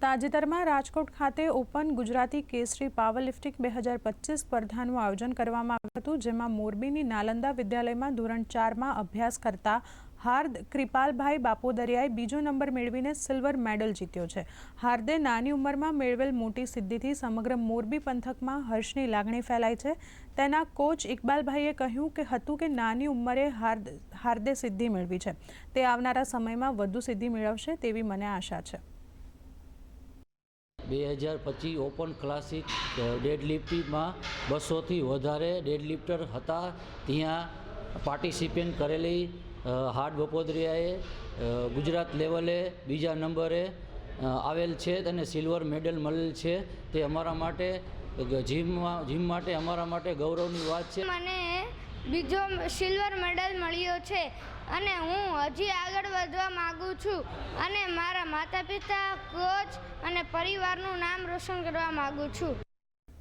તાજેતરમાં રાજકોટ ખાતે ઓપન ગુજરાતી કેસરી પાવર લિફ્ટિંગ બે હજાર પચીસ સ્પર્ધાનું આયોજન કરવામાં આવ્યું હતું, જેમાં મોરબીની નાલંદા વિદ્યાલયમાં ધોરણ ચારમાં અભ્યાસ કરતા હાર્દ કૃપાલભાઈ બાપોદરિયાએ બીજો નંબર મેળવીને સિલ્વર મેડલ જીત્યો છે. હાર્દે નાની ઉંમરમાં મેળવેલ મોટી સિદ્ધિથી સમગ્ર મોરબી પંથકમાં હર્ષની લાગણી ફેલાઈ છે. તેના કોચ ઇકબાલભાઈએ કહ્યું કે હતું કે નાની ઉંમરે હાર્દ, હાર્દે સિદ્ધિ મેળવી છે. તે આવનારા સમયમાં વધુ સિદ્ધિ મેળવશે તેવી મને આશા છે. બે હજાર પચીસ ઓપન ક્લાસિક ડેડ લિફ્ટમાં બસોથી વધારે ડેડ લિફ્ટર હતા. ત્યાં પાર્ટિસિપેન્ટ કરેલી હાર્ડ બપોદરિયાએ ગુજરાત લેવલે બીજા નંબરે આવેલ છે અને સિલ્વર મેડલ મળેલ છે. તે અમારા માટે જીમમાં જીમ માટે, અમારા માટે ગૌરવની વાત છે. મને બીજો સિલ્વર મેડલ મળ્યો છે. અને હું હજી આગળ વધવા માગું છું અને મારા માતા પિતા કોચ અને પરિવારનું નામ રોશન કરવા માગું છું.